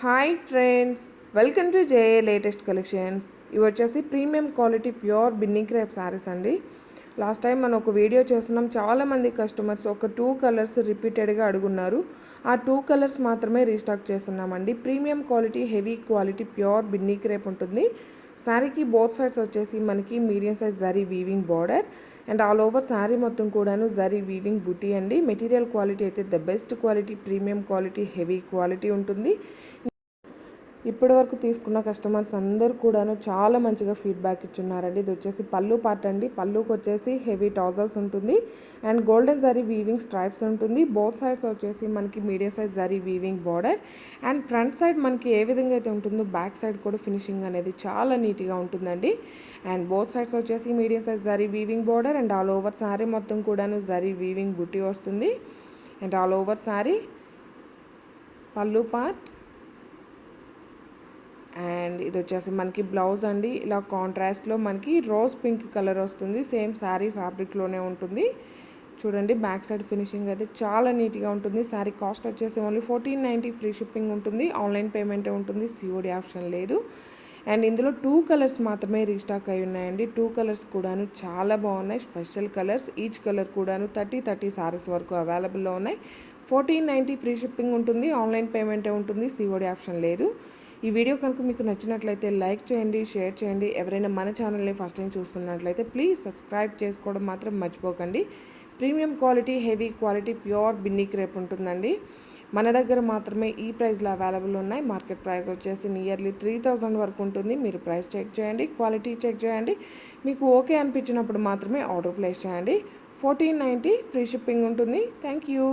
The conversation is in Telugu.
Hi friends welcome to JA latest collections ఇవి వచ్చేసి premium quality pure Binny crepe saris అండి. లాస్ట్ టైం మనం ఒక వీడియో చేస్తున్నాం చాలామంది కస్టమర్స్ ఒక టూ కలర్స్ రిపీటెడ్గా అడుగున్నారు. ఆ టూ కలర్స్ మాత్రమే రీస్టాక్ చేస్తున్నామండి. Premium quality heavy quality pure Binny crepe ఉంటుంది. శారీకి బోత్ సైడ్స్ వచ్చేసి మనకి medium size zari weaving border and all over sari మొత్తం కూడాను జరీ వీవింగ్ బుటీ అండి. మెటీరియల్ క్వాలిటీ అయితే the best quality premium quality heavy quality ఉంటుంది. ఇప్పటి వరకు తీసుకున్న కస్టమర్స్ అందరూ కూడాను చాలా మంచిగా ఫీడ్బ్యాక్ ఇచ్చున్నారండి. ఇది వచ్చేసి పళ్ళు పార్ట్ అండి. పళ్ళుకి వచ్చేసి హెవీ టాజల్స్ ఉంటుంది. And golden zari weaving stripes ఉంటుంది. బోత్ సైడ్స్ వచ్చేసి మనకి medium size zari weaving border and front side మనకి ఏ విధంగా అయితే ఉంటుందో బ్యాక్ సైడ్ కూడా ఫినిషింగ్ అనేది చాలా నీట్గా ఉంటుందండి. అండ్ బోత్ సైడ్స్ వచ్చేసి medium size zari weaving border and all over sari మొత్తం కూడాను జరీ వీవింగ్ బుట్టి వస్తుంది. అండ్ ఆల్ ఓవర్ శారీ పళ్ళు పార్ట్ అండ్ ఇది వచ్చేసి మనకి బ్లౌజ్ అండి. ఇలా కాంట్రాస్ట్లో మనకి రోజ్ పింక్ కలర్ వస్తుంది. సేమ్ శారీ ఫ్యాబ్రిక్లోనే ఉంటుంది. చూడండి బ్యాక్ సైడ్ ఫినిషింగ్ అయితే చాలా నీట్గా ఉంటుంది. శారీ కాస్ట్ వచ్చేసి only fourteen ninety free shipping ఉంటుంది. ఆన్లైన్ పేమెంటే ఉంటుంది. సిఓడి ఆప్షన్ లేదు. అండ్ ఇందులో టూ కలర్స్ మాత్రమే రీస్టాక్ అయి ఉన్నాయండి. టూ కలర్స్ కూడాను చాలా బాగున్నాయి. స్పెషల్ కలర్స్ ఈచ్ కలర్ కూడాను థర్టీ థర్టీ సారీస్ వరకు అవైలబుల్లో ఉన్నాయి. ఫోర్టీన్ నైంటీ ఫ్రీ షిప్పింగ్ ఉంటుంది. ఆన్లైన్ పేమెంటే ఉంటుంది. సిఓడి ఆప్షన్ లేదు. ఈ వీడియో కనుక మీకు నచ్చినట్లయితే లైక్ చేయండి షేర్ చేయండి. ఎవరైనా మన ఛానల్ని ఫస్ట్ టైం చూస్తున్నట్లయితే ప్లీజ్ సబ్స్క్రైబ్ చేసుకోవడం మాత్రం మర్చిపోకండి. Premium quality heavy quality pure Binny crepe ఉంటుందండి. మన దగ్గర మాత్రమే ఈ ప్రైస్లో అవైలబుల్ ఉన్నాయి. మార్కెట్ ప్రైస్ వచ్చేసి నియర్లీ త్రీ థౌజండ్ వరకు ఉంటుంది. మీరు ప్రైస్ చెక్ చేయండి క్వాలిటీ చెక్ చేయండి. మీకు ఓకే అనిపించినప్పుడు మాత్రమే ఆర్డర్ ప్లేస్ చేయండి. ఫోర్టీన్ నైంటీ ఫ్రీ షిప్పింగ్ ఉంటుంది. Thank you.